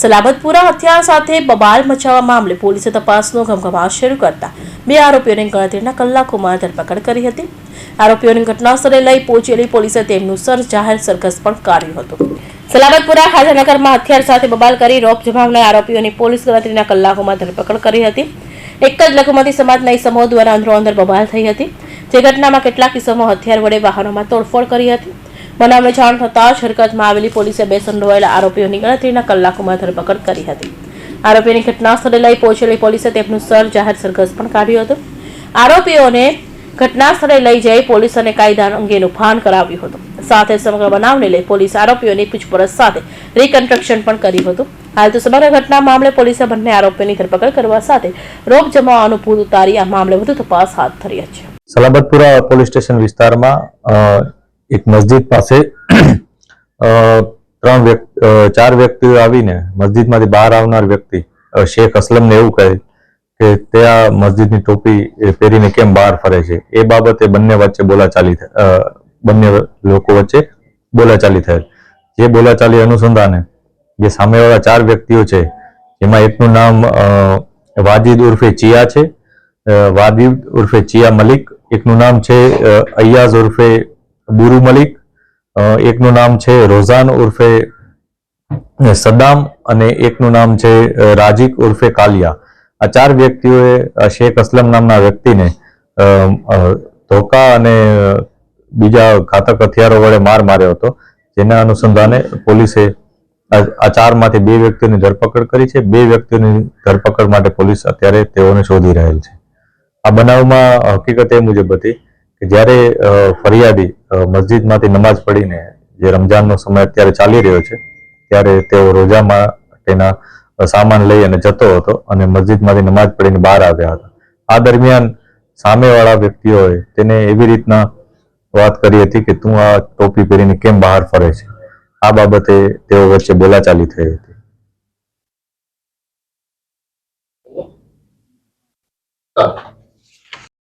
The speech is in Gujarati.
સલાબતપુરા હથિયાર સાથે બબાલ મચાવવા મામલે પોલીસે તપાસનો ઘમઘમાટ શરૂ કરતા બે આરોપીઓની ગણતરીના કલાકોમાં ધરપકડ કરી હતી. આરોપીઓની ઘટના સ્થળે લઈ પહોંચેલી પોલીસે તેમનું સર જાહેર સરઘસ પણ કાઢ્યું હતું. સલાબતપુરા ખાજાનગરમાં હથિયાર સાથે બબાલ કરી રોપ જમાવનાર આરોપીઓની પોલીસ ગણતરીના કલાકોમાં ધરપકડ કરી હતી. એક જ લઘુમતી સમાજના ઇસમો દ્વારા અંદરો અંદર બબાલ થઈ હતી, જે ઘટનામાં કેટલાક ઇસમો હથિયાર વડે વાહનોમાં તોડફોડ કરી હતી. બનાવને જાણ થતાં જ હરકતમાં આવેલી પોલીસે બે સંડોવાયેલા આરોપીઓની ગણતરીના કલાકોમાં ધરપકડ કરી હતી. આરોપીઓની ઘટના લઈ પહોંચેલી પોલીસે તેમનું સર જાહેર સરઘસ પણ કાઢ્યું હતું. આરોપીઓને ઘટના લઈ જઈ પોલીસ અને કાયદા અંગેનું ભાન કરાવ્યું હતું. સાથે સમગ્ર બનાવને લઈ પોલીસ આરોપીઓની પૂછપરછ સાથે રિકન્સ્ટ્રક્શન પણ કર્યું હતું. હાલ તો સમગ્ર ઘટના મામલે પોલીસે બંને આરોપીઓની ધરપકડ કરવા સાથે રોપ જમાવવાનું ભૂત ઉતારી આ મામલે વધુ તપાસ હાથ ધરી છે. સલાબતપુરા પોલીસ સ્ટેશન વિસ્તારમાં એક મસ્જિદ પાસે ત્રણ વ્યક્તિ ચાર વ્યક્તિઓ આવીને મસ્જિદમાંથી બહાર આવનાર વ્યક્તિ શેખ અસલમને એવું કહે કે તે આ મસ્જિદની ટોપી પહેરીને કેમ બહાર ફરે છે? એ બાબતે બંને વચ્ચે બોલાચાલી બંને લોકો વચ્ચે બોલાચાલી થયેલ. જે બોલાચાલી અનુસંધાને જે સામેવાળા ચાર વ્યક્તિઓ છે, જેમાં એકનું નામ વાજિદ ઉર્ફે ચિયા છે વાદિદ ઉર્ફે ચિયા મલિક, એકનું નામ છે અયાઝ ઉર્ફે બુરુ મલિક એકનું નામ છે રોઝાન ઉર્ફે સદામ અને એકનું નામ છે રાજીક ઉર્ફે કાલિયા. આ ચાર વ્યક્તિઓએ શેખ અસલમ નામના વ્યક્તિને ધોકા અને બીજા ઘાતક હથિયારો વડે માર માર્યો હતો, જેના અનુસંધાને પોલીસે આ ચારમાંથી બે વ્યક્તિઓની ધરપકડ કરી છે. બે વ્યક્તિઓની ધરપકડ માટે પોલીસ અત્યારે તેઓને શોધી રહેલ છે. આ બનાવમાં હકીકત એ મુજબ હતી કે જ્યારે ફરિયાદી મસ્જિદમાંથી નમાઝ પડીને જે રમજાનનો સમય અત્યારે ચાલી રહ્યો છે, ત્યારે તેઓ રોજા માટેના સામાન લઈ અને જતો હતો અને મસ્જિદમાંથી નમાઝ પડીને બહાર આવ્યા હતા. આ દરમિયાન સામેવાળા વ્યક્તિઓએ તેને એવી રીતના વાત કરી હતી કે, તું આ ટોપી પહેરીને કેમ બહાર ફરે છે? આ બાબતે તેઓ વચ્ચે બોલાચાલી થઈ હતી. ચાલો.